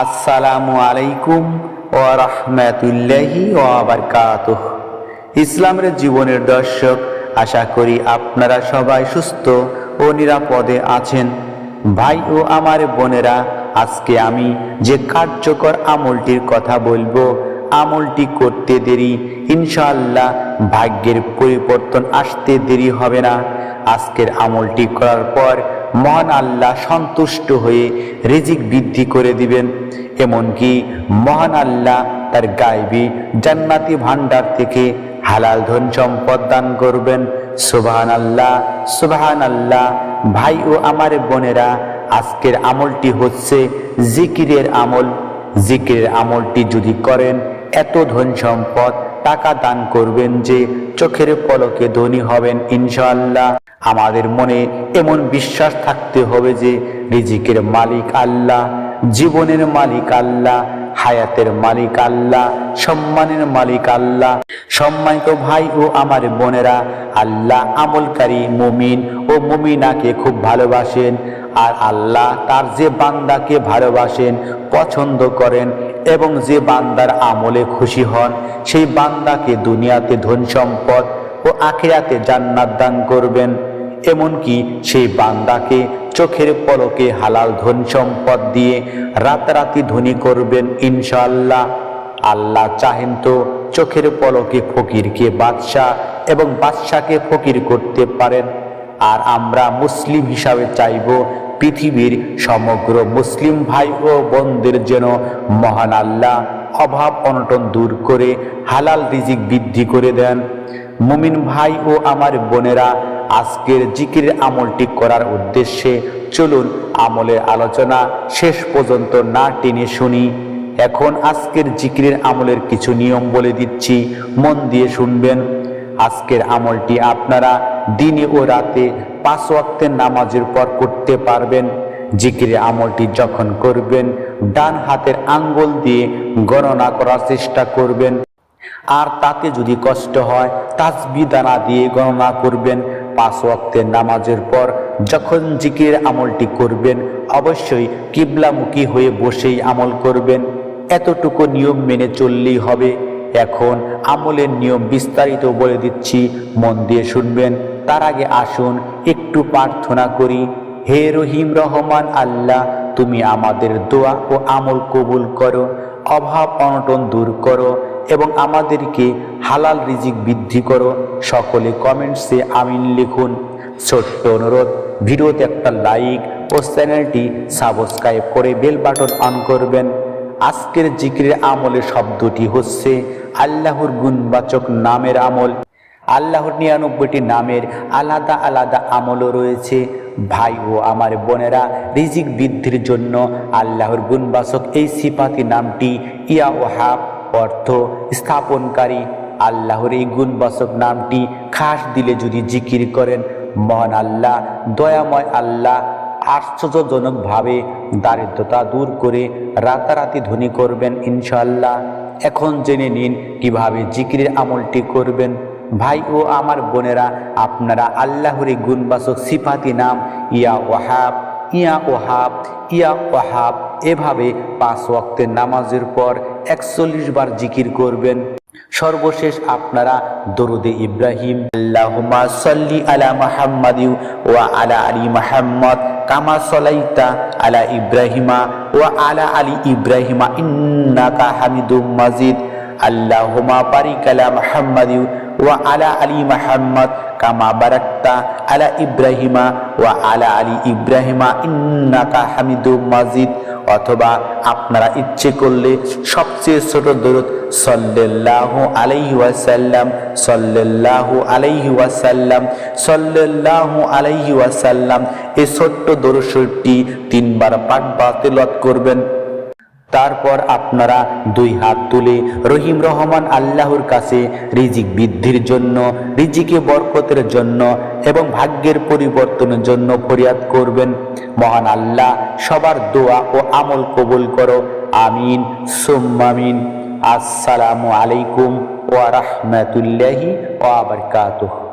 আসসালামু আলাইকুম ওয়া রাহমাতুল্লাহি ওয়া বারাকাতুহ। ইসলামের জীবনের দর্শক, আশা করি আপনারা সবাই সুস্থ ও নিরাপদে আছেন। ভাই ও আমার বোনেরা, আজকে আমি যে কার্যকর আমলটির কথা বলব, আমলটি করতে দেরি, ইনশাআল্লাহ ভাগ্যের পরিবর্তন আসতে দেরি হবে না। আজকের আমলটি করার পর মহান আল্লাহ সন্তুষ্ট হয়ে রিজিক বৃদ্ধি করে দিবেন। এমনকি মহান আল্লাহ তার গাইবি জান্নাতি ভান্ডার থেকে হালাল ধন সম্পদ দান করবেন। সুবহান আল্লাহ সুবহান আল্লাহ ভাই ও আমার বোনেরা, আজকের আমলটি হচ্ছে জিকিরের আমল। জিকিরের আমলটি যদি করেন এত ধন সম্পদ টাকা দান করবেন যে চোখের পলকে ধনী হবেন ইনশাআল্লাহ। আমাদের মনে এমন বিশ্বাস থাকতে হবে যে রিজিকের মালিক আল্লাহ, জীবনের মালিক আল্লাহ, হায়াতের মালিক আল্লাহ, সম্মানের মালিক আল্লাহ। সম্মানিত ভাই ও আমার বোনেরা, আল্লাহ আমলকারী মুমিন ও মুমিনাকে খুব ভালোবাসেন, আর আল্লাহ তার যে বান্দাকে ভালোবাসেন, পছন্দ করেন এবং যে বান্দার আমলে খুশি হন, সেই বান্দাকে দুনিয়াতে ধন সম্পদ ও আখিরাতে জান্নাত দান করবেন। এমনকি সেই বান্দাকে চোখের পলকে হালাল ধন সম্পদ দিয়ে রাতারাতি ধনী করবেন ইনশাআল্লাহ। আল্লাহ চাহেন তো চোখের পলকে ফকিরকে বাদশাহ এবং বাদশাকে ফকির করতে পারেন। আর আমরা মুসলিম হিসাবে চাইব পৃথিবীর সমগ্র মুসলিম ভাই ও বোনদের যেন মহান আল্লাহ অভাব অনটন দূর করে হালাল রিজিক বৃদ্ধি করে দেন। মুমিন ভাই ও আমার বোনেরা, আজকের জিকির আমলটি করার উদ্দেশ্যে চলুন আমলের আলোচনা শেষ পর্যন্ত না টেনে শুনি। এখন আজকের জিকিরের আমলের কিছু নিয়ম বলে দিচ্ছি, মন দিয়ে শুনবেন। আজকের আমলটি আপনারা দিনে ও রাতে পাঁচ ওয়াক্তের নামাজের পর করতে পারবেন। জিকিরের আমলটি যখন করবেন, ডান হাতের আঙ্গুল দিয়ে গণনা করার চেষ্টা করবেন। আর তাতে যদি কষ্ট হয় তাজবি দানা দিয়ে গণনা করবেন। পাঁচ ওয়াক্তের নামাজের পর যখন জিকিরের আমলটি করবেন, অবশ্যই কিবলামুখী হয়ে বসেই আমল করবেন। এতটুকু নিয়ম মেনে চললেই হবে। এখন আমলের নিয়ম বিস্তারিত বলে দিচ্ছি, মন দিয়ে শুনবেন। তার আগে আসুন, একটু প্রার্থনা করি। হে রহিম রহমান আল্লাহ, তুমি আমাদের দোয়া ও আমল কবুল করো, অভাব অনটন দূর করো এবং আমাদেরকে হালাল রিজিক বৃদ্ধি করো। সকলে কমেন্টসে আমিন লিখুন। ছোট্ট অনুরোধ, ভিডিওতে একটা লাইক ও চ্যানেলটি সাবস্ক্রাইব করে বেল বাটন অন করবেন। আজকের জিকিরের আমলের শব্দটি হচ্ছে আল্লাহর গুণবাচক নামের আমল। আল্লাহর নিরানব্বইটি নামের আলাদা আলাদা আমলও রয়েছে। ভাই ও আমার বোনেরা, রিজিক বৃদ্ধির জন্য আল্লাহর গুণবাসক এই সিপাতি নামটি ইয়া ওহাব অর্থ স্থাপনকারী। আল্লাহর এই গুণবাসক নামটি খাস দিলে যদি জিকির করেন, মহান আল্লাহ, দয়াময় আল্লাহ, আশ্চর্যজনকভাবে দারিদ্রতা দূর করে রাতারাতি ধনী করবেন ইনশাল্লাহ এখন জেনে নিন কীভাবে জিকিরের আমলটি করবেন। ভাই ও আমার বোনেরা, আপনারা আল্লাহর গুণবাচক সিফাতি নাম ইয়া ওয়াহাব, ইয়া ওহাব ইয়া ওহাব এভাবে পাঁচ ওয়াক্তের নামাজের পর একচল্লিশ বার জিকির করবেন। সর্বশেষ আপনারা দরুদে ইব্রাহিম আল্লাহুমা সাল্লি আলা মুহাম্মাদি ওয়া আলা আলী মুহাম্মদ, কামা সলাইতা আলা ইব্রাহিমা ওয়া আলা আলী ইব্রাহিমা, ইন্নাকা হামিদুম মাজিদ। আল্লাহুমা বারিক আলা ওয়া আলা আলি মুহাম্মদ কামা বারাকতা আলা ইব্রাহিমা ওয়া আলা আলি ইব্রাহিমা ইন্নাকা হামিদুম মাজিদ। অথবা আপনারা ইচ্ছে করলে সবচেয়ে ছোট দরুদ সাল্লাল্লাহু আলাইহি ওয়াসাল্লাম, সাল্লাল্লাহু আলাইহি ওয়াসাল্লাম, সাল্লাল্লাহু আলাইহি ওয়াসাল্লাম। এই ছোট্ট দরুদটি তিনবার পাঠ বা তেলাওয়াত করবেন। তারপর আপনারা দুই হাত তুলে রহিম রহমান আল্লাহর কাছে রিজিক বৃদ্ধির জন্য, রিজিকে বরকতের জন্য এবং ভাগ্যের পরিবর্তনের জন্য ফরিয়াদ করবেন। মহান আল্লাহ, সবার দোয়া ও আমল কবুল করো। আমিন সুম্মামিন আসসালামু আলাইকুম ওয়া রাহমাতুল্লাহি ওয়া বারাকাতুহু।